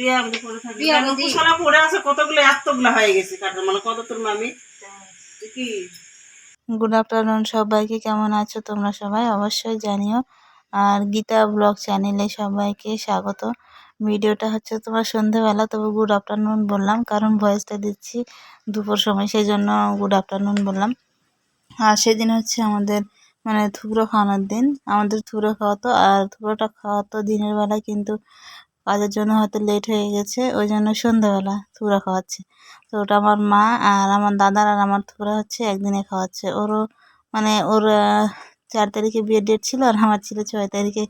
বিয়ে আমাদের পরে থাকবে। বিয়ে আর অবধি- মশলা পড়ে আছে কতগুলো এতগুলো হয়ে গেছে কাটার মানে কত তোর মামি কি? গুড আফটারনুন সবাইকে কেমন আছো তোমরা সবাই? অবশ্যই জানিও। আর গীতা ব্লগ চ্যানেলে সবাইকে স্বাগত। ভিডিওটা হচ্ছে তোমার সন্ধেবেলা তবু গুড আফটারনুন বললাম কারণ ভয়েসটা দিচ্ছি দুপুর সময় সেই জন্য গুড আফটারনুন বললাম। আর সেদিন হচ্ছে আমাদের মানে থুবড়ো খাওয়ানোর দিন। আমাদের থুবড়ো খাওয়াতো আর থুবড়োটা খাওয়াতো দিনের বেলা কিন্তু কাজের জন্য হয়তো লেট হয়ে গেছে, ওই জন্য সন্ধ্যাবেলা থুরা খাওয়াচ্ছে। তো ওটা আমার মা আর আমার দাদার আর আমার থুরা হচ্ছে একদিনে খাওয়াচ্ছে। ওরও মানে ওর চার তারিখে বিয়ের ডেট ছিল আর আমার ছিল ছয় তারিখে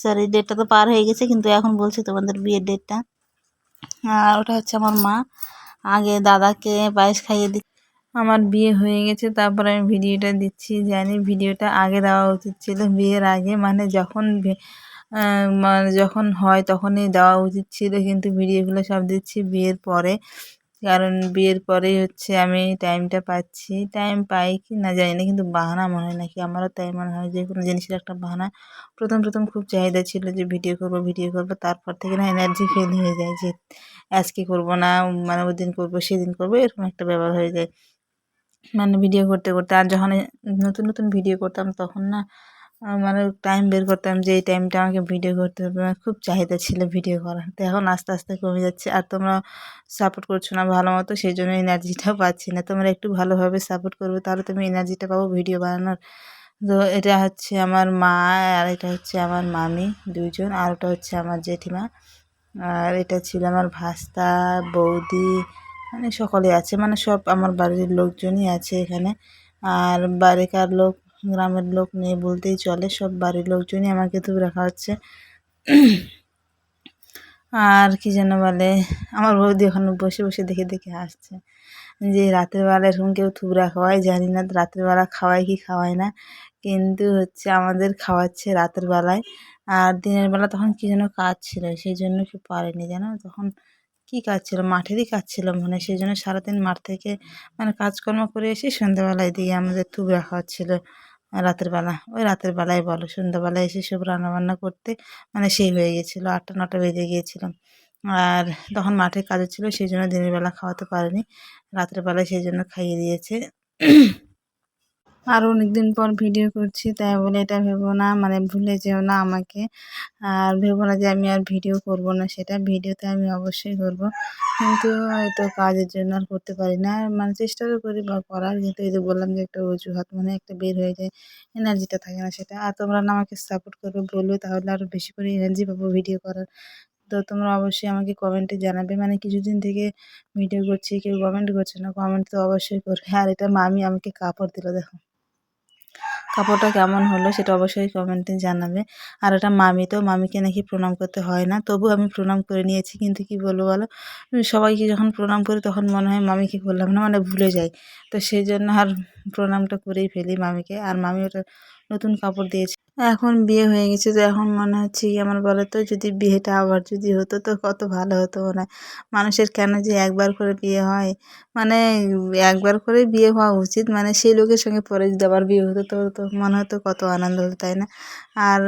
সরি ডেটটা তো পার হয়ে গেছে কিন্তু এখন বলছি তোমাদের বিয়ের ডেটটা আর ওটা হচ্ছে আমার মা। আগে দাদাকে পায়েস খাইয়ে দি আমার বিয়ে হয়ে গেছে, তারপরে আমি ভিডিওটা দিচ্ছি, জানি ভিডিওটা আগে দেওয়া উচিত ছিল, বিয়ের আগে। মানে যখন মানে যখন হয় তখনই দেওয়া উচিত ছিল, কিন্তু ভিডিওগুলো সব দিচ্ছি বিয়ের পরে। কারণ বিয়ের পরেই হচ্ছে আমি টাইমটা পাচ্ছি। টাইম পাই কি না জানি না, কিন্তু বাহানা মনে হয় নাকি? আমারও তাই মনে হয় যে কোনো জিনিসের একটা বাহানা। প্রথম প্রথম খুব চাহিদা ছিল যে ভিডিও করব ভিডিও করব, তারপর থেকে না এনার্জি ফেল হয়ে যায় যে আজকে করব না মানে ওই দিন করব, সেদিন করব, এরকম একটা ব্যাপার হয়ে যায়। মানে ভিডিও করতে করতে, আর যখন নতুন নতুন ভিডিও করতাম তখন না আহ, মানে টাইম বের করতাম যে এই টাইমটা আমাকে ভিডিও করতে হবে। আমার খুব চাহিদা ছিল ভিডিও করার। তো এখন আস্তে আস্তে কমে যাচ্ছে। আর তোমরা সাপোর্ট করছ না ভালো মতো সেই জন্য এনার্জিটাও পাচ্ছি না। তোমরা একটু ভালোভাবে সাপোর্ট করবে তাহলে তুমি এনার্জিটা পাবো ভিডিও বানানোর। তো এটা হচ্ছে আমার মা আর এটা হচ্ছে আমার মামি দুইজন। আর ওটা হচ্ছে আমার জেঠিমা। আর এটা ছিল আমার ভাস্তা বৌদি মানে সকলে আছে। মানে সব আমার বাড়ির লোকজনই আছে এখানে। আর বাড়িকার লোক গ্রামের লোক নেই বলতেই চলে, সব বাড়ির লোকজনই আমাকে তুলে রাখা হচ্ছে। আর কি যেন বলে, আমার বৌদি ওখানে বসে বসে দেখে দেখে হাসছে যে রাতের বেলা এরকম কেউ থুবড়া খাওয়ায়, জানি না রাতের বেলা খাওয়ায় কি খাওয়ায় না, কিন্তু হচ্ছে আমাদের খাওয়াচ্ছে রাতের বেলায়। আর দিনের বেলা তখন কি যেন কাজ ছিল, সেই জন্য কেউ পারেনি, জানো? তখন কী কাজ ছিল? মাঠেরই কাজ ছিল মানে সেই জন্য সারাদিন মাঠ থেকে মানে কাজকর্ম করে এসে সন্ধ্যাবেলায় দিয়ে আমাদের থুবড়া খাওয়াচ্ছিল। রাতের বেলা। ওই রাতের বেলায় বলো, সন্ধ্যাবেলায় এসে সব রান্নাবান্না করতে মানে সেই হয়ে গেছিল, আটটা, নটা বেজে গিয়েছিলাম। আর তখন মাঠে কাজে ছিল, সেই জন্য দিনের বেলা খাওয়াতে পারিনি। রাতের বেলায় সেই জন্য খাইয়ে দিয়েছে। আর অনেক দিন পর ভিডিও করছি, তাই বলে এটা ভেবো না মানে ভুলে যেও না আমাকে। আর ভেবো না যে আমি আর ভিডিও করব না, সেটা ভিডিওতে আমি অবশ্যই করব। কিন্তু হয়তো কাজের জন্য আর করতে পারি না। মানে চেষ্টা তো করি বা করার, কিন্তু এই যে বললাম যে একটা অজুহাত মানে একটা বের হয়ে যায় এনার্জিটা থাকে না সেটা। আর তোমরা না আমাকে সাপোর্ট করবে বলবে, তাহলে আরও বেশি করে এনার্জি পাবো ভিডিও করার। তো তোমরা অবশ্যই আমাকে কমেন্টে জানাবে মানে কিছুদিন থেকে ভিডিও করছি, কেউ কমেন্ট করছে না কমেন্ট তো অবশ্যই করবে। আর এটা মামি আমাকে কাপড় দিল, দেখো। কাপড়টা কেমন হলো সেটা অবশ্যই কমেন্টে জানাবে। আর এটা মামি, তো মামিকে নাকি প্রণাম করতে হয় না। তবু আমি প্রণাম করে নিয়েছি, কিন্তু কি বলব বলো? সবাইকে যখন প্রণাম করি তখন মনে হয় মামিকে বললাম না মানে ভুলে যাই। তো সেই জন্য আর প্রণামটা করেই ফেলি মামিকে। আর মামি ওটা নতুন কাপড় দিয়েছে। এখন বিয়ে হয়ে গেছে, তো এখন মনে হচ্ছে কি আমার বলে তো যদি বিয়েটা আবার যদি হতো তো কত ভালো হতো মনে হয়। মানুষের কেন যে একবার করে বিয়ে হয়? মানে একবার করে বিয়ে হওয়া উচিত মানে সেই লোকের সঙ্গে পরে যদি আবার বিয়ে হতো তো তো মনে হতো কত আনন্দ হতো, তাই না? আর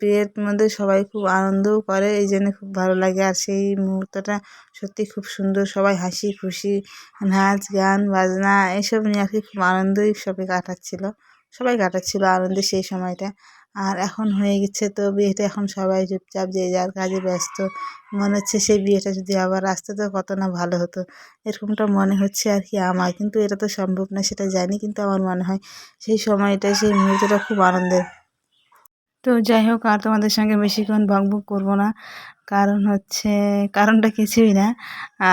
বিয়ের মধ্যে সবাই খুব আনন্দও করে, এই জন্য খুব ভালো লাগে। আর সেই মুহূর্তটা সত্যি খুব সুন্দর, সবাই হাসি খুশি, নাচ, গান, বাজনা, এসব নিয়ে আর কি খুব আনন্দই সবাই কাটাচ্ছিল। সবাই কাটাচ্ছিল আনন্দে সেই সময়টা। আর এখন হয়ে গেছে তো বিয়েটা, এখন সবাই চুপচাপ যে যার কাজে ব্যস্ত। মনে হচ্ছে সেই বিয়েটা যদি আবার আসতে তো কত না ভালো হতো। এরকমটা মনে হচ্ছে আর কি আমার, কিন্তু এটা তো সম্ভব না, সেটা জানি, কিন্তু আমার মনে হয় সেই সময়টা সেই মুহূর্তটা খুব আনন্দের। তো যাই হোক, আর তোমাদের সঙ্গে বেশিক্ষণ বকবক করব না। কারণ হচ্ছে, কারণটা কিছুই না।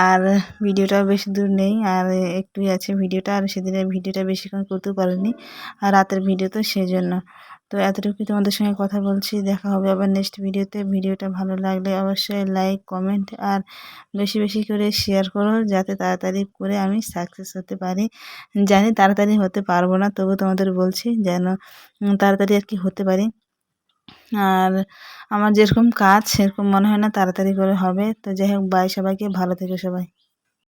আর ভিডিওটাও বেশি দূর নেই, আর একটুই আছে ভিডিওটা, আর সেদিনের ভিডিওটা বেশিক্ষণ করতে পারিনি, আর রাতের ভিডিও তো সেই জন্য তো এতটুকুই তোমাদের সঙ্গে কথা বলছি, দেখা হবে আবার নেক্সট ভিডিওতে। ভিডিওটা ভালো লাগলে অবশ্যই লাইক কমেন্ট আর বেশি বেশি করে শেয়ার করো, যাতে তাড়াতাড়ি করে আমি সাকসেস হতে পারি। জানি তাড়াতাড়ি হতে পারব না তবু তোমাদের বলছি যেন তাড়াতাড়ি আর কি হতে পারি। আর আমার যেরকম কাজ, সেরকম মনে হয় না তাড়াতাড়ি করে হবে। তো যাই হোক বাই সবাইকে, ভালো থেকো সবাই।